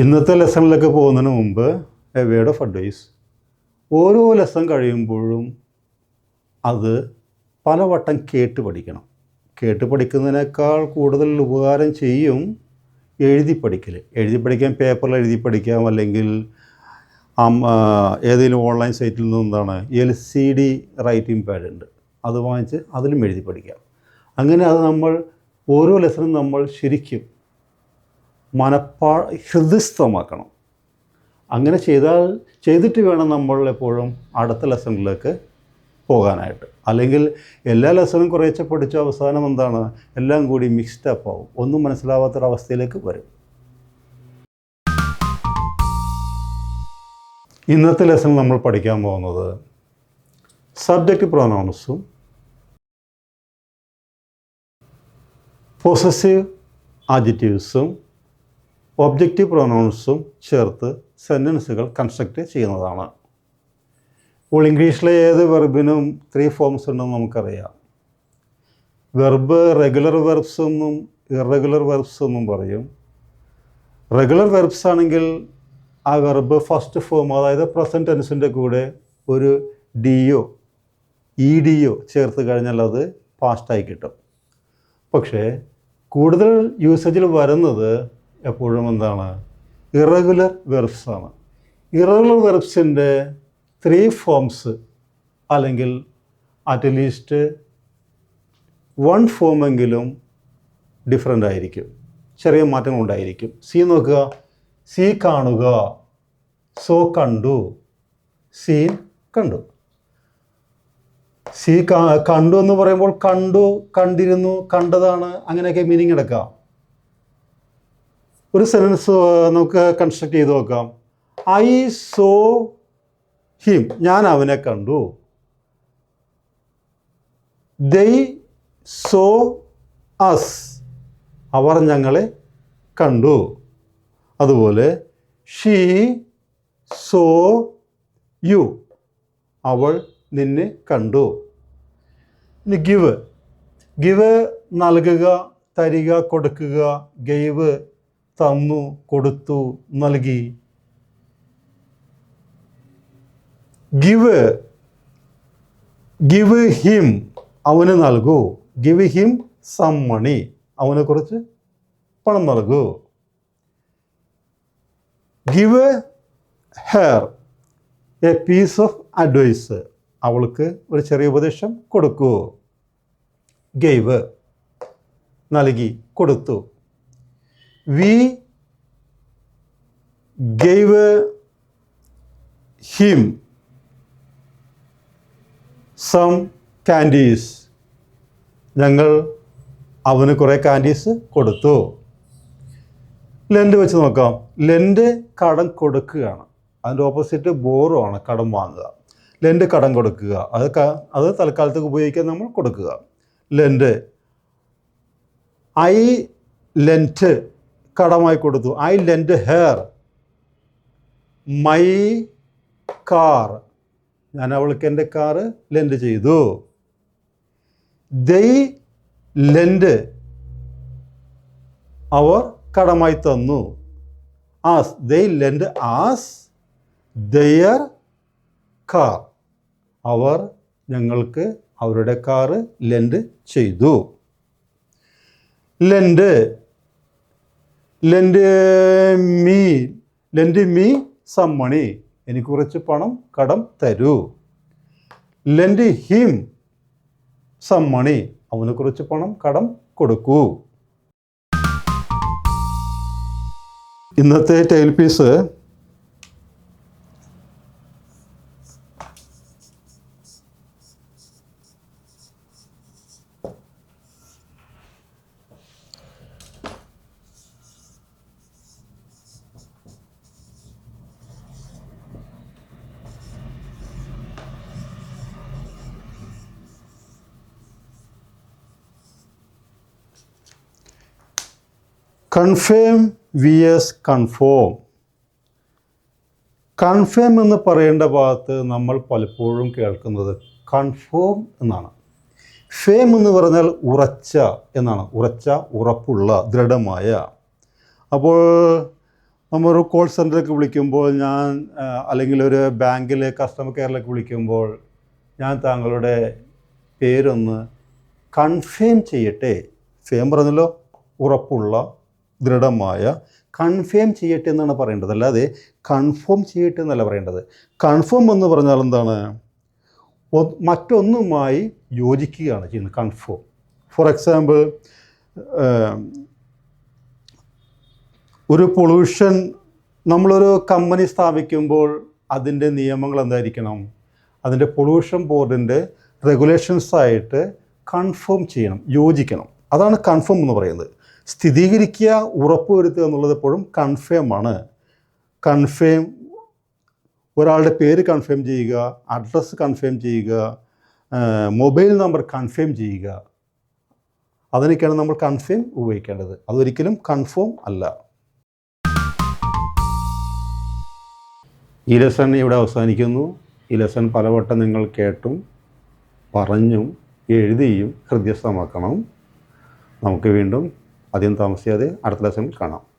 ഇന്നത്തെ ലെസണിലൊക്കെ പോകുന്നതിന് മുമ്പ് എ വേർഡ് ഓഫ് അഡ്വൈസ്. ഓരോ ലെസൺ കഴിയുമ്പോഴും അത് പലവട്ടം കേട്ട് പഠിക്കണം. കേട്ട് പഠിക്കുന്നതിനേക്കാൾ കൂടുതൽ ഉപകാരം ചെയ്യും എഴുതി പഠിക്കൽ എഴുതി പഠിക്കാൻ പേപ്പറിൽ എഴുതി പഠിക്കാം അല്ലെങ്കിൽ ഏതെങ്കിലും ഓൺലൈൻ സൈറ്റിൽ നിന്ന് എന്താണ് L C D writing pad ഉണ്ട്. അത് വാങ്ങിച്ച് അതിലും എഴുതി പഠിക്കാം. അങ്ങനെ അത് നമ്മൾ ഓരോ ലെസണും നമ്മൾ ശരിക്കും മനപ്പാ ഹൃദയസ്ഥമാക്കണം അങ്ങനെ ചെയ്താൽ ചെയ്തിട്ട് വേണം നമ്മൾ എപ്പോഴും അടുത്ത ലെസണിലേക്ക് പോകാനായിട്ട്. അല്ലെങ്കിൽ എല്ലാ ലെസണും കുറേശ്ശെ പഠിച്ച അവസാനം എന്താണ്? എല്ലാം കൂടി മിക്സ്ഡ് അപ്പ് ആവും. ഒന്നും മനസ്സിലാവാത്തൊരവസ്ഥയിലേക്ക് വരും. ഇന്നത്തെ ലെസൺ നമ്മൾ പഠിക്കാൻ പോകുന്നത് സബ്ജക്റ്റ് പ്രൊനൗൺസും പോസസീവ് ആജിറ്റീവ്സും ഒബ്ജക്റ്റീവ് പ്രൊനൗൺസും ചേർത്ത് സെന്റൻസുകൾ കൺസ്ട്രക്റ്റ് ചെയ്യുന്നതാണ്. ഇപ്പോൾ ഇംഗ്ലീഷിലെ ഏത് വെർബിനും ത്രീ ഫോംസ് ഉണ്ടെന്ന് നമുക്കറിയാം. വെർബ് റെഗുലർ വെർബ്സ് എന്നും ഇറഗുലർ വെർബ്സ് എന്നും പറയും. റെഗുലർ വെർബ്സ് ആണെങ്കിൽ ആ വെർബ് ഫസ്റ്റ് ഫോം അതായത് പ്രസന്റ് ടെൻസിന്റെ കൂടെ ഒരു ഡിയോ ഇ ഡിയോ ചേർത്ത് കഴിഞ്ഞാൽ അത് പാസ്റ്റായി കിട്ടും. പക്ഷേ കൂടുതൽ യൂസേജിൽ വരുന്നത് എപ്പോഴും എന്താണ്? ഇറഗുലർ വെർബ്സാണ് ഇറഗുലർ വെർബ്സിന്റെ ത്രീ ഫോംസ് അല്ലെങ്കിൽ അറ്റ്ലീസ്റ്റ് വൺ ഫോമെങ്കിലും ഡിഫറെന്റ് ആയിരിക്കും. ചെറിയ മാറ്റങ്ങൾ ഉണ്ടായിരിക്കും. സി നോക്കുക. സി കാണുക. സോ കണ്ടു. സീൻ കണ്ടു. സി കണ്ടു എന്ന് പറയുമ്പോൾ കണ്ടു കണ്ടിരുന്നു കണ്ടതാണ് അങ്ങനെയൊക്കെ മീനിങ് എടുക്കാം. ഒരു സെന്റൻസ് നമുക്ക് കൺസ്ട്രക്ട് ചെയ്ത് നോക്കാം. ഐ സോ ഹിം ഞാൻ അവനെ കണ്ടു. ദൈ സോ അസ് അവർ ഞങ്ങളെ കണ്ടു. അതുപോലെ ഷീ സോ യു അവൾ നിന്നെ കണ്ടു. ഇനി ഗിവ് ഗിവ് നൽകുക തരിക കൊടുക്കുക ഗൈവ് തന്നു കൊടുത്തു നൽകി. ഗിവ് ഗിവ് ഹിം അവന് നൽകൂ. ഗിവ് ഹിം സം മണി അവനെ കുറിച്ച് പണം നൽകൂ. Give her a piece of advice അവൾക്ക് ഒരു ചെറിയ ഉപദേശം കൊടുക്കൂ. ഗെയ്വ് നൽകി കൊടുത്തു. We gave him some candies ഞങ്ങൾ അവന് കുറേ കാൻഡീസ് കൊടുത്തു. ലെൻഡ് വെച്ച് നോക്കാം. ലെൻഡ് കടം കൊടുക്കുകയാണ്. അതിന്റെ ഓപ്പോസിറ്റ് ബോറോ ആണ് കടം വാങ്ങുക. ലെൻഡ് കടം കൊടുക്കുക. അത് അത് തൽക്കാലത്തേക്ക് ഉപയോഗിക്കാൻ നമ്മൾ കൊടുക്കുക. ലെൻഡ്. ഐ ലെന്റ് കടമായി കൊടുത്തു. I lend her my car ഞാൻ അവൾക്ക് എന്റെ കാറ് ലെൻഡ് ചെയ്തു. ദൈ ലെൻഡ് അവർ കടമായി തന്നു. Us they lend us their car അവർ ഞങ്ങൾക്ക് അവരുടെ കാറ് ലെൻഡ് ചെയ്തു. Lend lend me lend me some money എനിക്ക് കുറച്ച് പണം കടം തരൂ. ലെൻഡ് ഹിം സം മണി അവന് കുറച്ച് പണം കടം കൊടുക്കൂ. ഇന്നത്തെ tile piece confirm V S conform confirm എന്ന് പറയേണ്ട ഭാഗത്ത് നമ്മൾ പലപ്പോഴും കേൾക്കുന്നത് കൺഫോം എന്നാണ്. ഫേം എന്ന് പറഞ്ഞാൽ ഉറച്ച എന്നാണ്. ഉറച്ച ഉറപ്പുള്ള ദൃഢമായ. അപ്പോൾ നമ്മളൊരു കോൾ സെന്ററിലേക്ക് വിളിക്കുമ്പോൾ ഞാൻ അല്ലെങ്കിൽ ഒരു ബാങ്കിലെ കസ്റ്റമർ കെയറിലേക്ക് വിളിക്കുമ്പോൾ ഞാൻ താങ്കളുടെ പേരൊന്ന് കൺഫേം ചെയ്യട്ടെ. ഫേം പറഞ്ഞല്ലോ ഉറപ്പുള്ള ദൃഢമായ കൺഫേം ചെയ്യട്ടെ എന്നാണ് പറയേണ്ടത്. അല്ലാതെ കൺഫേം ചെയ്യട്ടെ എന്നല്ല പറയേണ്ടത്. കൺഫേം എന്ന് പറഞ്ഞാൽ എന്താണ്? മറ്റൊന്നുമായി യോജിക്കുകയാണ് ചെയ്യുന്നത് കൺഫേം ഫോർ എക്സാമ്പിൾ ഒരു പൊള്യൂഷൻ നമ്മളൊരു കമ്പനി സ്ഥാപിക്കുമ്പോൾ അതിന്റെ നിയമങ്ങൾ എന്തായിരിക്കണം? അതിന്റെ പൊള്യൂഷൻ ബോർഡിന്റെ റെഗുലേഷൻസായിട്ട് കൺഫേം ചെയ്യണം യോജിക്കണം. അതാണ് കൺഫേം എന്ന് പറയുന്നത്. സ്ഥിരീകരിക്കുക ഉറപ്പുവരുത്തുക എന്നുള്ളത് എപ്പോഴും കൺഫേം ആണ്. കൺഫേം ഒരാളുടെ പേര് കൺഫേം ചെയ്യുക അഡ്രസ്സ് കൺഫേം ചെയ്യുക മൊബൈൽ നമ്പർ കൺഫേം ചെയ്യുക. അതിനൊക്കെയാണ് നമ്മൾ കൺഫേം ഉപയോഗിക്കേണ്ടത്. അതൊരിക്കലും കൺഫേം അല്ല. ഈ ലെസൺ ഇവിടെ അവസാനിക്കുന്നു. ഈ ലെസൺ പലവട്ടം നിങ്ങൾ കേട്ടും പറഞ്ഞും എഴുതിയും ഹൃദ്യസ്ഥമാക്കണം. നമുക്ക് വീണ്ടും അധികം താമസിയാതെ അടുത്ത ലെസണിൽ കാണാം.